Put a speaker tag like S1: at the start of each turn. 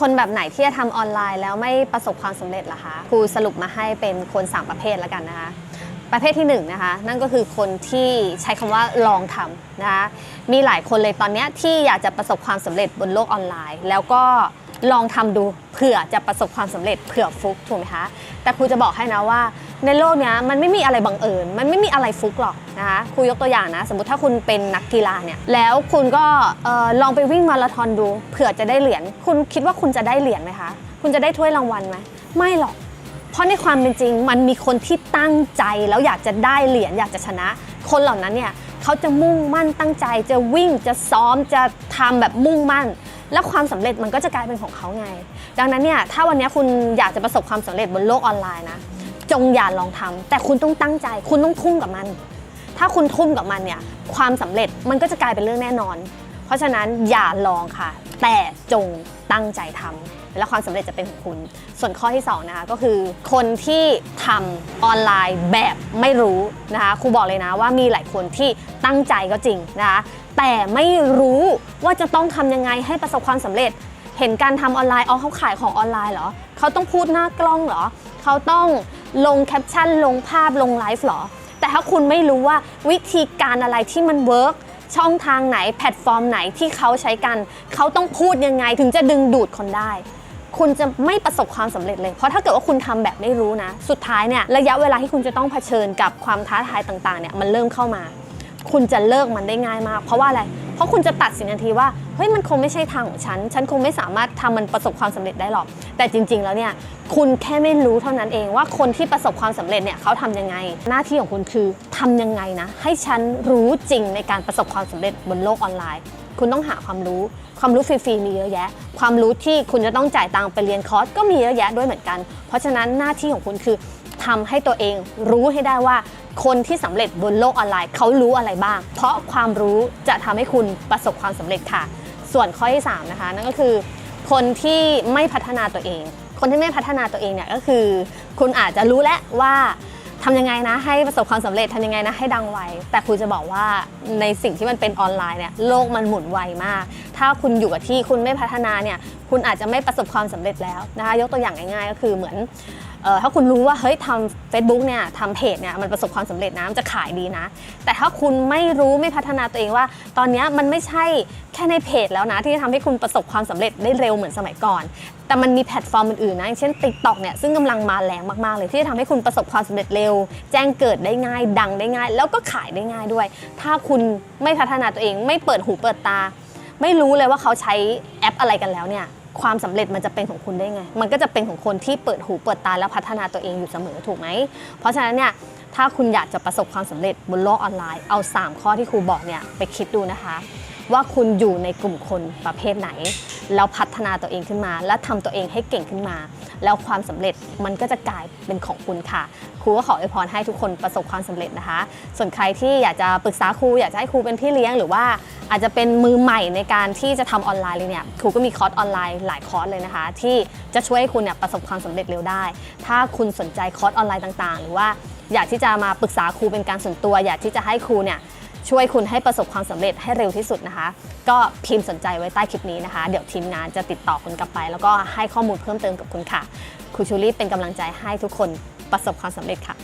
S1: คนแบบไหนที่จะทำออนไลน์แล้วไม่ประสบความสำเร็จล่ะคะครูสรุปมาให้เป็นคน 3 ประเภทแล้วกันนะคะ ประเภทที่1นงนะคะนั่นก็คือคนที่ใช้คำว่าลองทำนะคะมีหลายคนเลยตอนนี้ที่อยากจะประสบความสำเร็จบนโลกออนไลน์ แล้วก็ลองทำดูเผื่อจะประสบความสำเร็จเผื่อฟุกถูกไหมคะแต่ครูจะบอกให้นะว่า ในโลกเนี้ยมันไม่มีอะไรบังเอิญ มันไม่มีอะไรฟุกหรอกนะคะครูยกตัวอย่างนะ สมมติถ้าคุณเป็นนักกีฬาเนี่ย แล้วคุณก็ลองไปวิ่งมาราธอนดู เผื่อจะได้เหรียญ คุณคิดว่าคุณจะได้เหรียญไหมคะ คุณจะได้ถ้วยรางวัลไหม ไม่หรอก เพราะในความเป็นจริง มันมีคนที่ตั้งใจแล้วอยากจะได้เหรียญอยากจะชนะ คนเหล่านั้นเนี่ยเขาจะมุ่งมั่นตั้งใจ จะวิ่งจะซ้อมจะทำแบบมุ่งมั่น แล้วความสำเร็จมันก็จะกลายเป็นของเขาไง ดังนั้นเนี่ยถ้าวันนี้คุณอยากจะประสบความสำเร็จบนโลกออนไลน์นะ จงอย่าลองทำแต่คุณต้องตั้งใจ คุณต้องทุ่มกับมัน ถ้าคุณทุ่มกับมันเนี่ยความสำเร็จมันก็จะกลายเป็นเรื่องแน่นอน เพราะฉะนั้นอย่าลองค่ะ แต่จงตั้งใจทำแล้วความสำเร็จจะเป็นของคุณ ส่วนข้อที่2นะคะก็คือ คนที่ทำออนไลน์แบบไม่รู้นะคะครูบอกเลยนะว่ามีหลายคนที่ตั้งใจก็จริงนะคะแต่ไม่รู้ว่าจะต้องทำยังไงให้ประสบความสำเร็จเห็นการทำออนไลน์เอาเขาขายของออนไลน์เหรอ เขาต้องพูดหน้ากล้องเหรอ เขาต้อง ลงแคปชั่นลงภาพลงไลฟ์หรอ แต่ถ้าคุณไม่รู้ว่าวิธีการอะไรที่มันเวิร์กช่องทางไหนแพลตฟอร์มไหนที่เขาใช้กัน เขาต้องพูดยังไงถึงจะดึงดูดคนได้ คุณจะไม่ประสบความสำเร็จเลย เพราะถ้าเกิดว่าคุณทำแบบไม่รู้นะ สุดท้ายเนี่ยระยะเวลาที่คุณจะต้องเผชิญกับความท้าทายต่างๆเนี่ยมันเริ่มเข้ามา คุณจะเลิกมันได้ง่ายมาก เพราะว่าอะไร เพราะคุณจะตัดสินทันทีว่าเฮ้ยมันคงไม่ใช่ทางของฉัน ฉันคงไม่สามารถทำมันประสบความสำเร็จได้หรอก แต่จริง ๆ แล้วเนี่ยคุณแค่ไม่รู้เท่านั้นเองว่าคนที่ประสบความสำเร็จเนี่ยเขาทำยังไง หน้าที่ของคุณคือทำยังไงนะ ให้ฉันรู้จริงในการประสบความสำเร็จบนโลกออนไลน์ คุณต้องหาความรู้ ความรู้ฟรีๆมีเยอะแยะ ความรู้ที่คุณจะต้องจ่ายตังค์ไปเรียนคอร์สก็มีเยอะแยะด้วยเหมือนกัน เพราะฉะนั้นหน้าที่ของคุณคือทำให้ตัวเองรู้ให้ได้ว่า คนที่สำเร็จบนโลกออนไลน์เขารู้อะไรบ้าง เพราะความรู้จะทำให้คุณประสบความสำเร็จค่ะ ส่วนข้อที่สามนะคะนั่นก็คือ คนที่ไม่พัฒนาตัวเอง คนที่ไม่พัฒนาตัวเองเนี่ยก็คือ คุณอาจจะรู้แล้วว่าทำยังไงนะให้ประสบความสำเร็จทำยังไงนะให้ดังไวแต่คุณจะบอกว่าในสิ่งที่มันเป็นออนไลน์เนี่ยโลกมันหมุนไวมาก ถ้าคุณอยู่กับที่คุณไม่พัฒนาเนี่ยคุณอาจจะไม่ประสบความสำเร็จแล้วนะคะยกตัวอย่างง่ายๆ ก็คือเหมือนออถ้าคุณรู้ว่าเฮ้ยทำ Facebook เนี่ยทำเพจเนี่ยมันประสบความสำเร็จนะมันจะขายดีนะ แต่ถ้าคุณไม่รู้ไม่พัฒนาตัวเองว่า ตอนนี้มันไม่ใช่แค่ในเพจแล้วนะ ที่จะทำให้คุณประสบความสำเร็จได้เร็วเหมือนสมัยก่อน แต่มันมีแพลตฟอร์มอื่นๆนะอย่างเช่น TikTok เนี่ยซึ่งกำลังมาแรงมากๆเลยที่จะทำให้คุณประสบความสำเร็จเร็ว แจ้งเกิดได้ง่าย ดังได้ง่าย แล้วก็ขายได้ง่ายด้วย ถ้าคุณไม่พัฒนาตัวเองไม่เปิดหูเปิดตา ไม่รู้เลยว่าเขาใช้แอปอะไรกันแล้วเนี่ยความสำเร็จมันจะเป็นของคุณได้ไง มันก็จะเป็นของคนที่เปิดหูเปิดตาแล้วพัฒนาตัวเองอยู่เสมอถูกไหม เพราะฉะนั้นเนี่ยถ้าคุณอยากจะประสบความสำเร็จบนโลกออนไลน์เอา 3 ข้อที่ครูบอกเนี่ยไปคิดดูนะคะ ว่าคุณอยู่ในกลุ่มคนประเภทไหน แล้วพัฒนาตัวเองขึ้นมา และทำตัวเองให้เก่งขึ้นมา แล้วความสำเร็จมันก็จะกลายเป็นของคุณค่ะ ครูก็ขออวยพรให้ทุกคนประสบความสำเร็จนะคะ ส่วนใครที่อยากจะปรึกษาครูอยากจะให้ครูเป็นพี่เลี้ยงหรือว่าอาจจะเป็นมือใหม่ในการที่จะทำออนไลน์เลยเนี่ยครูก็มีคอร์สออนไลน์หลายคอร์สเลยนะคะ ที่จะช่วยให้คุณเนี่ยประสบความสำเร็จเร็วได้ ถ้าคุณสนใจคอร์สออนไลน์ต่างๆ หรือว่าอยากที่จะมาปรึกษาครูเป็นการส่วนตัว อยากที่จะให้ครูเนี่ย ช่วยคุณให้ประสบความสำเร็จให้เร็วที่สุดนะคะ ก็พิมพ์สนใจไว้ใต้คลิปนี้นะคะ เดี๋ยวทีมงานจะติดต่อคุณกลับไป แล้วก็ให้ข้อมูลเพิ่มเติมกับคุณค่ะครูชูรี่เป็นกำลังใจให้ทุกคนประสบความสำเร็จค่ะ